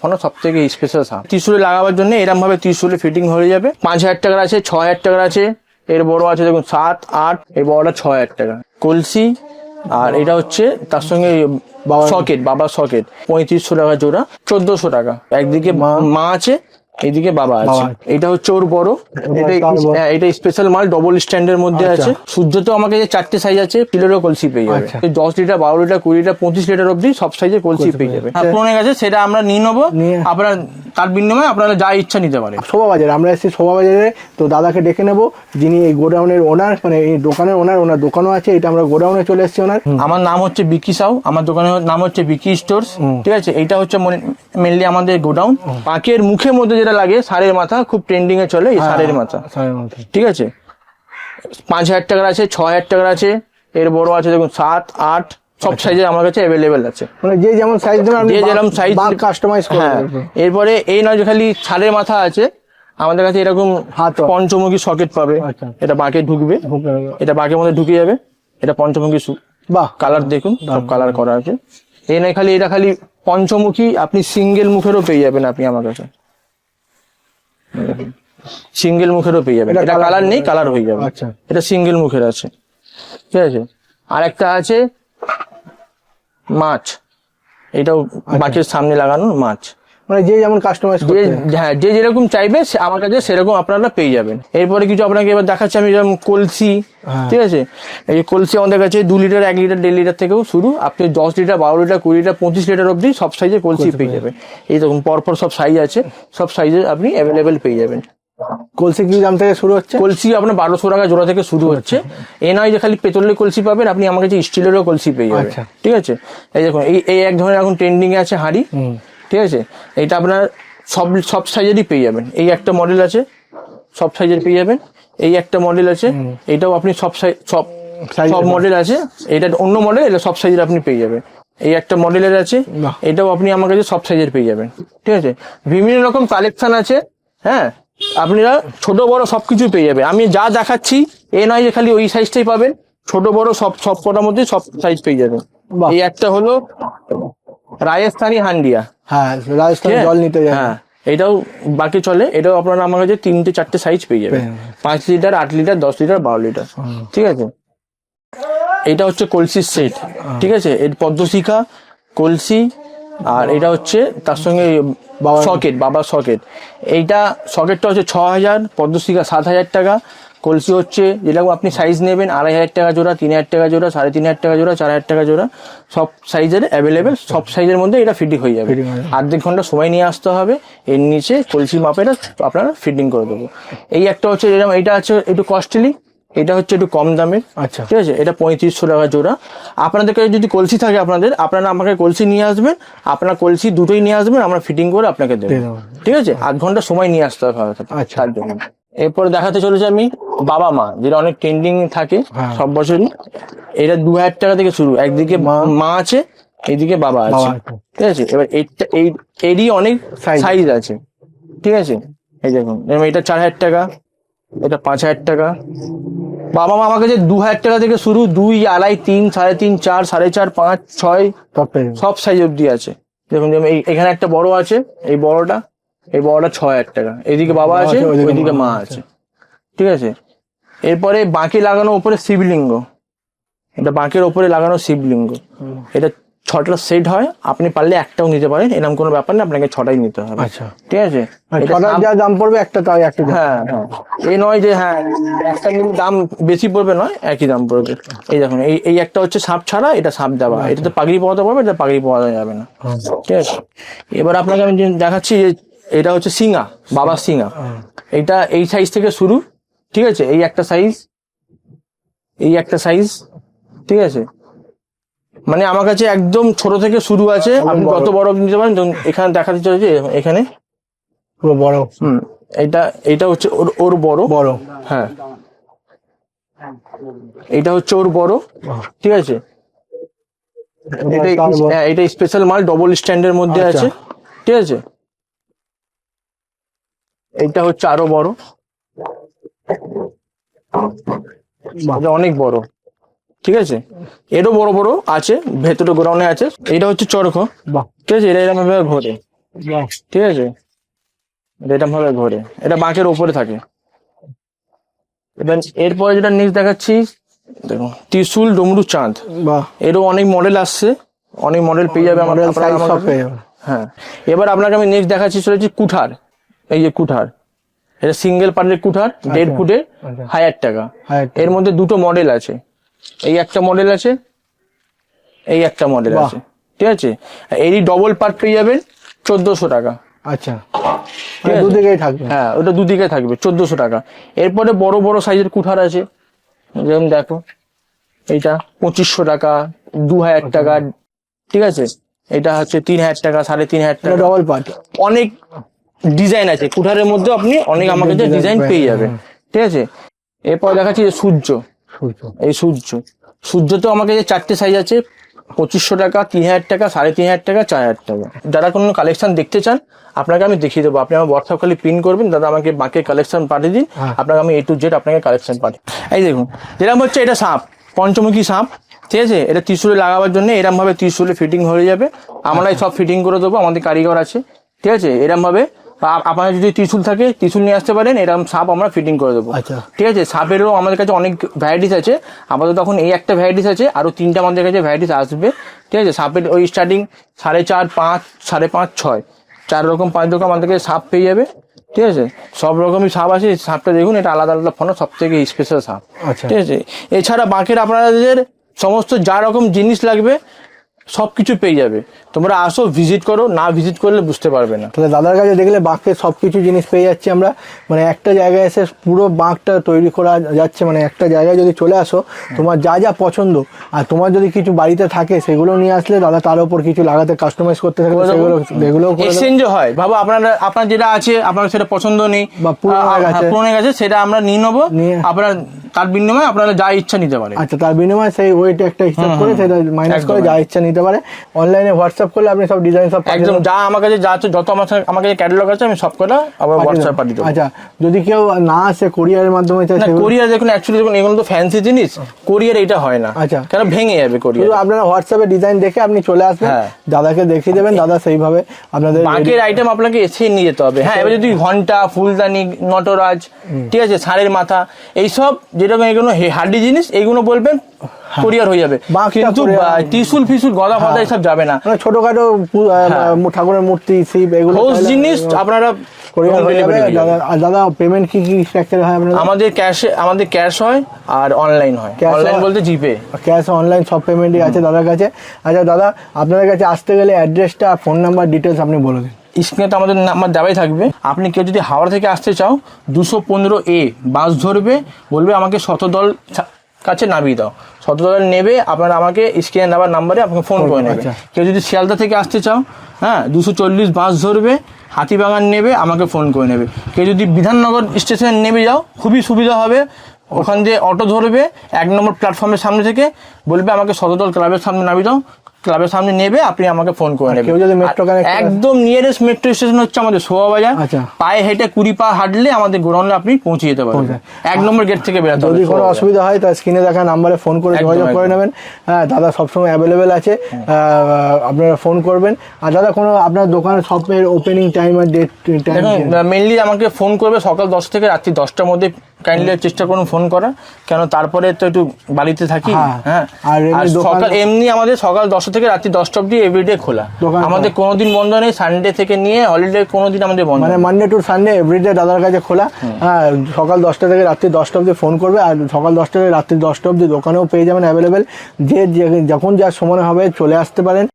ফোনে সব থেকে স্পেশাল সাপ ত্রিশুলে লাগাবার জন্য এরকম ভাবে ত্রিশুলে ফিটিং হয়ে যাবে। পাঁচ হাজার টাকার আছে ছ হাজার টাকার আছে। এর বড় আছে দেখুন সাত আট এর বড়টা ছ হাজার টাকা। কলসি আর এটা হচ্ছে তার সঙ্গে সকেট বাবা সকেট পঁয়ত্রিশশো টাকা জোড়া চোদ্দশো টাকা। একদিকে মা আছে এইদিকে বাবা আছে। এটা হচ্ছে ওর বড়। এটা হ্যাঁ, এটা স্পেশাল মাল ডবল স্ট্যান্ডের মধ্যে আছে। সূর্য তো আমাকে যে চারটে সাইজ আছে কিলোরও কলসি পেয়ে যাবে। আচ্ছা। দশ লিটার বারো লিটার কুড়ি লিটার পঁচিশ লিটার অব্দি সব সাইজের কলসি পেয়ে যাবে। পুরনো গেছে সেটা আমরা নিয়ে নেব। আপনার তার বিনিময়ে আপনারা যা ইচ্ছা নিতে পারেন। শোভা বাজার আমরা এসেছি শোভা বাজারে তো দাদাকে ডেকে নেব যিনি এই গোডাউনের ওনার মানে এই দোকানের ওনার ওনার দোকানও আছে এটা আমরা গোডাউনে চলে এসেছি ওনার। আমার নাম হচ্ছে বিকি সাউ আমার দোকানের নাম হচ্ছে বিকি স্টোর্স ঠিক আছে? এটা হচ্ছে মেনলি আমাদের গোডাউন। পাকের মুখের মধ্যে যেটা লাগে সারের মাথা খুব ট্রেন্ডিং এ চলে এই সারের মাথা। ঠিক আছে? পাঁচ হাজার টাকার আছে ছ হাজার টাকার আছে এর বড় আছে দেখুন সাত আট সব সাইজে আমার কাছে অ্যাভেলেবেল আছে। মানে যে যেমন সাইজ দেবেন আপনি যেরকম সাইজ কাস্টমাইজ হ্যাঁ। এরপরে এই নয় যে খালি ছাড়ের মাথা আছে আমাদের কাছে এরকম হাতও। পঞ্চমুখী সকেট পাবে। আচ্ছা। এটা বাঁকে ঢুকবে। এটা বাঁকের মধ্যে ঢুকে যাবে। এটা পঞ্চমুখী সু বাহ। কালার দেখুন সব কালার করা আছে। এই নয় খালি এটা খালি পঞ্চমুখী আপনি সিঙ্গেল মুখেরও পেয়ে যাবেন আপনি আমার কাছে। সিঙ্গেল মুখেরও পেয়ে যাবেন। এটা কালার নেই কালার হয়ে যাবে। আচ্ছা। এটা সিঙ্গেল মুখের আছে। ঠিক আছে? আর একটা আছে মাছ। এটাও বাঁকের সামনে লাগানো মাছ। মানে যে যেমন কাস্টমাইজ যে করতে হ্যাঁ। যে যেরকম চাইবে আমার কাছে সেরকম আপনারা পেয়ে যাবেন। এরপরে কিছু আপনাকে এবার দেখাচ্ছি আমি যেমন কলসি হ্যাঁ। ঠিক আছে? এই কলসি আমাদের কাছে দু লিটার এক লিটার দেড় লিটার থেকেও শুরু। আপনি দশ লিটার বারো লিটার কুড়ি লিটার পঁচিশ লিটার অবধি সব সাইজে কলসি পেয়ে যাবেন। এই দেখুন পরপর সব সাইজ আছে। সব সাইজে আপনি অ্যাভেলেবেল পেয়ে যাবেন। কলসি কি দাম থেকে শুরু হচ্ছে? কলসি আপনার বারোশো টাকা জোড়া থেকে শুরু হচ্ছে। এ নয় যে খালি পেতলের কলসি পাবেন আপনি আমার কাছে স্টিলেরও কলসি পেয়ে যাবেন। আচ্ছা। ঠিক আছে? এই দেখুন এই এক ধরনের এখন ট্রেন্ডিং এ আছে হাঁড়ি। ঠিক আছে? এটা আপনার সব সব সাইজেরই পেয়ে যাবেন। এই একটা মডেল আছে সব সাইজের পেয়ে যাবেন। এই একটা মডেল আছে এটাও আপনি সব সাইজ সব সব মডেল আছে। এটা অন্য মডেল এটা সব সাইজের আপনি পেয়ে যাবেন। এই একটা মডেলের আছে। এটাও আপনি আমার কাছে সব সাইজের পেয়ে যাবেন। ঠিক আছে? বিভিন্ন রকম কালেকশন আছে হ্যাঁ? আপনারা ছোট বড় সবকিছু পেয়ে যাবেন। আমি যা দেখাচ্ছি এ নয় যে খালি ওই সাইজটাই পাবেন। ছোট বড় সব সব কটার মধ্যে সব সাইজ পেয়ে যাবেন। এই একটা হলো রাজস্থানি হান্ডিয়া। হ্যাঁ রাজস্থান জল নিতে যায় হ্যাঁ এটাও বাকি চলে। এটাও আপনারা আমার কাছে তিনটে চারটে সাইজ পেয়ে যাবে। পাঁচ লিটার আট লিটার দশ লিটার বারো লিটার ঠিক আছে? এটা হচ্ছে কলসির সেট ঠিক আছে? এর পদ্মশিখা কলসি আর এটা হচ্ছে তার সঙ্গে সকেট বাবার সকেট এইটা সকেটটা হচ্ছে ছ হাজার পদ্মশিখা সাত হাজার টাকা। কলসি হচ্ছে যেরকম আপনি সাইজ নেবেন আড়াই হাজার টাকা জোড়া তিন হাজার টাকা জোড়া সাড়ে তিন হাজার টাকা জোড়া চার হাজার টাকা জোড়া সব সাইজের অ্যাভেলেবেল সব সাইজের মধ্যে এটা ফিটিং হয়ে যাবে। আর্ধেক ঘণ্টা সময় নিয়ে আসতে হবে এর নিচে কলসি মাপেটা আপনারা ফিটিং করে দেবো। এই একটা হচ্ছে যেরকম এটা হচ্ছে একটু কস্টলি এটা হচ্ছে একটু কম দামের আচ্ছা। ঠিক আছে? এটা পঁয়ত্রিশশো টাকা জোড়া। আপনাদের কাছে যদি কলসি থাকে আপনাদের আপনারা আমাকে কলসি নিয়ে আসবেন আপনার কলসি দুটোই নিয়ে আসবেন আমরা ফিটিং করে আপনাকে দেবো। দেবো। ঠিক আছে? আধ ঘণ্টা সময় নিয়ে আসতে হবে আচ্ছা। তার জন্য। এরপরে দেখাতে চলেছে আমি বাবা মা যেটা অনেক ট্রেন্ডিং থাকে হ্যাঁ। সব বছরই। এটা দু হাজার টাকা থেকে শুরু। একদিকে মা। আছে এইদিকে বাবা আছে। ঠিক আছে? এবার এইটা এই এরই অনেক সাইজ আছে। ঠিক আছে? এই দেখুন যেমন এটা চার হাজার টাকা এটা পাঁচ হাজার টাকা। বাবা মা আমার কাছে দু হাজার টাকা থেকে শুরু দুই আড়াই তিন সাড়ে তিন চার সাড়ে চার পাঁচ ছয় সব সাইজ অবধি আছে। দেখুন যেমন এখানে একটা বড় আছে এই বড়টা। এই বড়টা ছ হাজার টাকা। এইদিকে বাবা আছে ওইদিকে মা আছে। ঠিক আছে? এরপরে বাঁকে লাগানো উপরে শিবলিঙ্গ। এটা বাঁকের ওপরে লাগানো শিবলিঙ্গ। এটা ছটা সেট হয় আপনি পারলে একটাও নিতে পারেন এরকম কোনো ব্যাপার না আপনাকে ছটাই নিতে হবে। আচ্ছা। ঠিক আছে? এটা সাম- যা দাম পড়বে একটা তাই একটা। হ্যাঁ হ্যাঁ। এই নয় যে হ্যাঁ একটা দাম বেশি পড়বে নয় একই দাম পড়বে। এই দেখুন এই এই একটা হচ্ছে সাপ ছাড়া এটা সাপ দেওয়া। এটাতে পাগড়ি পাওয়াতে পারবে এটা পাগড়ি পাওয়া যাবে না। হ্যাঁ। ঠিক আছে? এবার আপনাকে আমি দেখাচ্ছি যে এটা হচ্ছে সিঙ্গা বাবা সিঙ্গা এটা এই সাইজ থেকে শুরু ঠিক আছে? এই একটা সাইজ এই একটা সাইজ ঠিক আছে? মানে আমার কাছে একদম ছোট থেকে শুরু আছে। আপনি কত বড় নিতে পারেন এখানে দেখাতে চলেছে এখানে। পুরো বড়। হুম এটা এটা হচ্ছে ওর ওর বড়। বড়। হ্যাঁ। এটা হচ্ছে ওর বড় ঠিক আছে? এটা হ্যাঁ, এটা স্পেশাল মাল ডবল স্ট্যান্ডের মধ্যে আচ্ছা। আছে ঠিক আছে? এইটা হচ্ছে আরও বড়। অনেক বড়। ঠিক আছে? এরও বড় বড় আছে ভেতরে গোডাউনে আছে। এটা হচ্ছে চরক বাহ। ঠিক আছে? এটা এরকম ভাবে ঘোরে ঠিক আছে? এরকম ভাবে ঘোরে। এটা বাঁকের ওপরে থাকে। এবার এরপরে যেটা নেক্সট দেখাচ্ছি দেখো ত্রিশুল ডমরু চাঁদ। বাহ। এরও অনেক মডেল আসছে। অনেক মডেল পেয়ে যাবে আমাদের হ্যাঁ। এবার আপনাকে আমি নেক্সট দেখাচ্ছি সেটা হচ্ছে কুঠার। এই যে কুঠার এটা সিঙ্গেল পার্টের কুঠার দেড় ফুটের আচ্ছা। হাজার টাকা। এর মধ্যে দুটো মডেল আছে। এই একটা মডেল আছে এই একটা মডেল আছে। ঠিক আছে? এরই ডবল পার্ট পেয়ে যাবেন চোদ্দশো টাকা। আচ্ছা। মানে দুদিকেই থাকবে। হ্যাঁ ওটা দুদিকে থাকবে চোদ্দশো টাকা। এরপরে বড় বড় সাইজের কুঠার আছে। যেমন দেখো এইটা পঁচিশশো টাকা দু হাজার টাকা ঠিক আছে? এটা হচ্ছে তিন হাজার টাকা সাড়ে তিন হাজার টাকা। ডবল পার্ট অনেক ডিজাইন আছে। কুঠারের মধ্যে আপনি অনেক আমার কাছে ডিজাইন পেয়ে যাবেন। ঠিক আছে? এরপর দেখাচ্ছি যে সূর্য। এই সূর্য। সূর্য তো আমার কাছে চারটে সাইজ আছে। পঁচিশশো টাকা তিন হাজার টাকা সাড়ে তিন হাজার টাকা চার হাজার টাকা। যারা কোনো কালেকশন দেখতে চান আপনাকে আমি দেখিয়ে দেবো। আপনি আমার হোয়াটসঅ্যাপ খালি পিন করবেন দাদা আমাকে বাকি কালেকশন পাঠিয়ে দিন। হ্যাঁ। আপনাকে আমি এ টু জেড আপনাকে কালেকশন পাঠিয়ে এই দেখুন যেরকম হচ্ছে এটা সাপ পঞ্চমুখী সাপ। ঠিক আছে? এটা ত্রিশুলে লাগাবার জন্য এরম ভাবে ত্রিশুলে ফিটিং হয়ে যাবে। আমরাই সব ফিটিং করে দেবো আমাদের কারিগর আছে। ঠিক আছে? এরম ভাবে আ- আপনার যদি ত্রিশুল থাকে ত্রিশুল নিয়ে আসতে পারেন এরকম সাপ আমরা ফিটিং করে দেবো। আচ্ছা। ঠিক আছে? সাপেরও আমাদের কাছে অনেক ভ্যারাইটিস আছে। আপাতত এখন এই একটা ভ্যারাইটিস আছে আরও তিনটা আমাদের কাছে ভ্যারাইটিস আসবে। ঠিক আছে? সাপের ওই স্টার্টিং সাড়ে চার পাঁচ সাড়ে পাঁচ ছয়। চার রকম পাঁচ রকম আমাদের কাছে সাপ পেয়ে যাবে। ঠিক আছে? সব রকমই সাপ আছে। সাপটা দেখুন এটা আলাদা আলাদা ফোন সব থেকে স্পেশাল সাপ। আচ্ছা। ঠিক আছে? এছাড়া বাঁকের আপনাদের সমস্ত যা রকম জিনিস লাগবে সব কিছু পেয়ে যাবে। তোমরা আসো ভিজিট করো না ভিজিট করলে বুঝতে পারবে না। তাহলে দাদার কাছে দেখলে বাঁকের সব কিছু জিনিস পেয়ে যাচ্ছি আমরা। মানে একটা জায়গায় এসে পুরো বাঁকটা তৈরি করা যাচ্ছে। মানে একটা জায়গায় যদি চলে আসো তোমার যা যা পছন্দ আর তোমার যদি কিছু বাড়িতে থাকে সেগুলো নিয়ে আসলে দাদা তার উপর কিছু লাগাতে কাস্টমাইজ করতে দেবো। সেগুলো সেগুলোও করে দেবো। এক্সচেঞ্জ হয়। ভাবো আপনার আপনার যেটা আছে আপনার সেটা পছন্দ নেই। বা পুরনো হয়ে গেছে। সেটা আমরা নিয়ে নেব। নিয়ে- আপনার তার বিনিময়ে আপনারা যা ইচ্ছা নিতে পারেন। আচ্ছা তার বিনিময়ে সেই ওয়েট একটা হিসাব করে সেটা মাইনাস করে যা ইচ্ছা নিতে পারে। অনলাইনে হোয়াটসঅ্যাপ করলে আপনি সব ডিজাইন সব একদম যা আমার কাছে যা আছে যত আমার আমার কাছে ক্যাটালগ আছে আমি সব কটা আবার হোয়াটসঅ্যাপ পাঠিয়ে দেবো। আচ্ছা যদি কেউ না আসে কোরিয়ারের মাধ্যমে কোরিয়ার দেখুন অ্যাকচুয়ালি দেখুন এগুলো তো ফ্যান্সি জিনিস। কোরিয়ার এটা হয় না। আচ্ছা। কেন ভেঙে যাবে কোরিয়ার আপনারা হোয়াটসঅ্যাপে ডিজাইন দেখে আপনি চলে আসবেন। হ্যাঁ। দাদাকে দেখিয়ে দেবেন দাদা সেইভাবে আপনাদের বাঁকের আইটেম আপনাকে এসে নিয়ে যেতে হবে। হ্যাঁ এবার যদি ঘণ্টা ফুলদানি নটরাজ ঠিক আছে ষাঁড়ের মাথা এইসব যেরকম এগুলো হার্ডি জিনিস এইগুলো বলবেন কোরিয়ার হয়ে যাবে। কিন্তু ত্রিশুল ফিসুল গদা ফদা এসব যাবে না। মানে ছোটখাটো হ্যাঁ। ঠাকুরের মূর্তি শিব এগুলো জিনিস আপনারা হয়ে পেয়ে দাদা পেমেন্ট কি কি স্ট্রাকচার হয় আপনাদের? আমাদের ক্যাশে আমাদের ক্যাশ হয় আর অনলাইন হয়। অনলাইন বলতে জিপে। ক্যাশ অনলাইন সব পেমেন্টই আছে দাদার কাছে। আচ্ছা দাদা আপনাদের কাছে আসতে গেলে অ্যাড্রেসটা ফোন নাম্বার ডিটেলস আপনি বলে দিন। স্ক্রিনে তো আমাদের নাম্বার দেওয়াই থাকবে। আপনি কেউ যদি হাওড়া থেকে আসতে চাও দুশো পনেরো এ বাস ধরবে বলবে আমাকে শতদল কাছে নামিয়ে দাও। শতদল নেবে আপনারা আমাকে স্ক্রিনে নেওয়ার নাম্বারে আপনাকে ফোন করে নেবে। আচ্ছা। কেউ যদি শিয়ালদা থেকে আসতে চাও হ্যাঁ দুশো চল্লিশ বাস ধরবে হাতিবাগান নেবে আমাকে ফোন করে নেবে। কেউ যদি বিধাননগর স্টেশনে নেমে যাও খুবই সুবিধা হবে। ওখান দিয়ে অটো ধরবে এক নম্বর প্ল্যাটফর্মের সামনে থেকে বলবে আমাকে শতদল ক্লাবের সামনে নামিয়ে দাও ক্লাবের সামনে নেবে আপনি আমাকে ফোন করে নেবেন। কেউ যদি করে- একদম নিয়ারেস্ট মেট্রো স্টেশন হচ্ছে আমাদের শোভাবাজার। আচ্ছা। পায়ে হেঁটে কুড়ি পা হাঁটলে আমাদের গোডাউনে আপনি পৌঁছে যেতে পারবেন। এক নম্বর গেট থেকে বেরোতে যদি কোনো অসুবিধা হয় তার স্ক্রিনে দেখা নাম্বারে ফোন করে যোগাযোগ করে নেবেন। হ্যাঁ দাদা সবসময় অ্যাভেলেবেল আছে। আপনারা ফোন করবেন। আর দাদা কোনো আপনার দোকানের শপের ওপেনিং টাইম আর ডেট টাইম মেনলি আমাকে ফোন করবে সকাল দশ থেকে রাত্রি দশটার মধ্যে কাইন্ডলি চেষ্টা করুন ফোন করার। কেন তারপরে তো একটু বাড়িতে থাকি। হ্যাঁ। হ্যাঁ। আর এমনি সকাল এমনি আমাদের সকাল দশটা থেকে রাত্রি দশটা অব্দি এভরিডে খোলা। আমাদের কোনোদিন বন্ধ নেই সানডে থেকে নিয়ে হলিডে কোনোদিন আমাদের বন্ধ মানে। মানডে টু সানডে এভরিডে দাদার কাছে খোলা। হ্যাঁ সকাল দশটা থেকে রাত্রি দশটা অবধি ফোন করবে আর সকাল দশটা থেকে রাত্রি দশটা অবধি দোকানেও পেয়ে যাবেন অ্যাভেলেবেল যে যে- যখন যার সময় হবে চলে আসতে পারেন।